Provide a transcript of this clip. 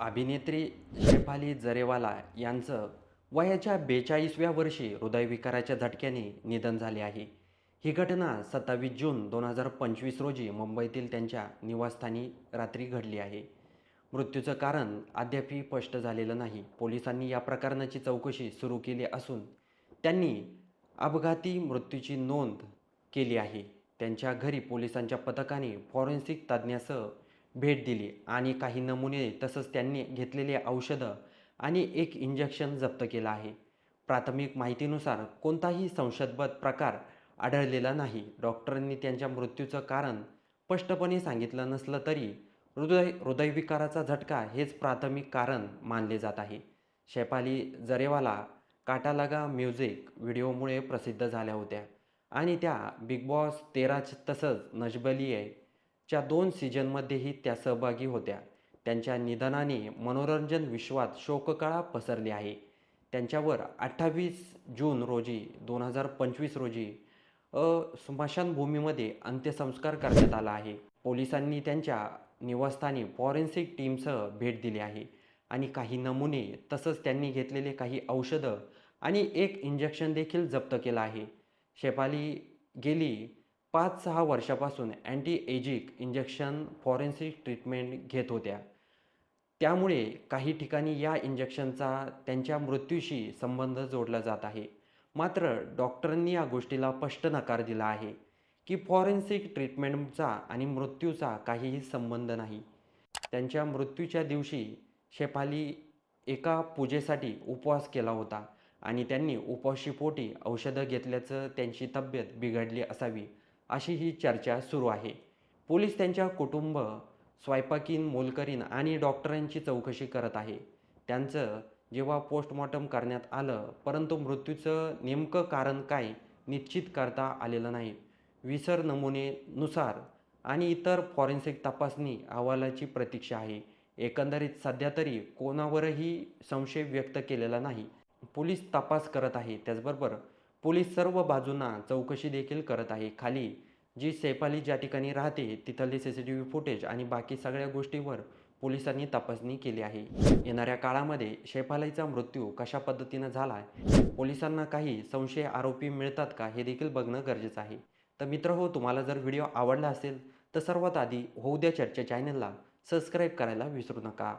अभिनेत्री शेफाली जरेवाला यांचं वयाच्या बेचाळीसव्या वर्षी हृदयविकाराच्या झटक्याने निधन झाले आहे. ही घटना सत्तावीस जून दोन हजार पंचवीस रोजी मुंबईतील त्यांच्या निवासस्थानी रात्री घडली आहे. मृत्यूचं कारण अद्यापही स्पष्ट झालेलं नाही. पोलिसांनी या प्रकरणाची चौकशी सुरू केली असून त्यांनी अपघाती मृत्यूची नोंद केली आहे. त्यांच्या घरी पोलिसांच्या पथकाने फॉरेन्सिक तज्ज्ञासह भेट दिली आणि काही नमुने तसंच त्यांनी घेतलेले औषधं आणि एक इंजेक्शन जप्त केलं आहे. प्राथमिक माहितीनुसार कोणताही संशयबद्ध प्रकार आढळलेला नाही. डॉक्टरांनी त्यांच्या मृत्यूचं कारण स्पष्टपणे सांगितलं नसलं तरी हृदय हृदयविकाराचा झटका हेच प्राथमिक कारण मानले जात आहे. शेफाली जरेवाला काटालागा म्युझिक व्हिडिओमुळे प्रसिद्ध झाल्या होत्या आणि त्या बिग बॉस तेराच तसंच नजबली आहे च्या दोन सीझनमध्येही त्या सहभागी होत्या. त्यांच्या निधनाने मनोरंजन विश्वात शोककळा पसरली आहे. त्यांच्यावर अठ्ठावीस जून रोजी दोन हजार पंचवीस रोजी अ स्मशानभूमीमध्ये अंत्यसंस्कार करण्यात आला आहे. पोलिसांनी त्यांच्या निवासस्थानी फॉरेन्सिक टीमसह भेट दिली आहे आणि काही नमुने तसंच त्यांनी घेतलेले काही औषधं आणि एक इंजेक्शन देखील जप्त केलं आहे. शेफाली गेली पाच सहा वर्षापासून anti aging injection forensic treatment घेत होत्या. त्यामुळे काही ठिकाणी या इंजेक्शनचा त्यांच्या मृत्यूशी संबंध जोडला जात आहे. मात्र डॉक्टरांनी या गोष्टीला स्पष्ट नकार दिला आहे की फॉरेन्सिक ट्रीटमेंटचा आणि मृत्यूचा काहीही संबंध नाही. त्यांच्या मृत्यूच्या दिवशी शेफाली एका पूजेसाठी उपवास केला होता आणि त्यांनी उपवाशीपोटी औषधं घेतल्याचं त्यांची तब्येत बिघडली असावी. अशी ही चर्चा सुरू आहे. पोलीस त्यांच्या कुटुंब स्वयंपाकीन मोलकरीन आणि डॉक्टरांची चौकशी करत आहे. त्यांचं जेव्हा पोस्टमॉर्टम करण्यात आलं परंतु मृत्यूचं नेमकं कारण काय निश्चित करता आलेलं नाही. विसर नमुनेनुसार आणि इतर फॉरेन्सिक तपासणी अहवालाची प्रतीक्षा आहे. एकंदरीत सध्या तरी कोणावरही संशय व्यक्त केलेला नाही. पोलीस तपास करत आहे. त्याचबरोबर पोलीस सर्व बाजूंना चौकशी देखील करत आहे. खाली जी सैपाली ज्या ठिकाणी राहते तिथले C C T V footage आणि बाकी सगळ्या गोष्टीवर पोलिसांनी तपासणी केली आहे. येणाऱ्या काळामध्ये शेफालीचा मृत्यू कशा पद्धतीनं झाला आहे पोलिसांना काही संशय आरोपी मिळतात का हे देखील बघणं गरजेचं आहे. तर मित्र हो तुम्हाला जर व्हिडिओ आवडला असेल तर सर्वात आधी होऊ द्या चर्चा चॅनलला सबस्क्राईब करायला विसरू नका.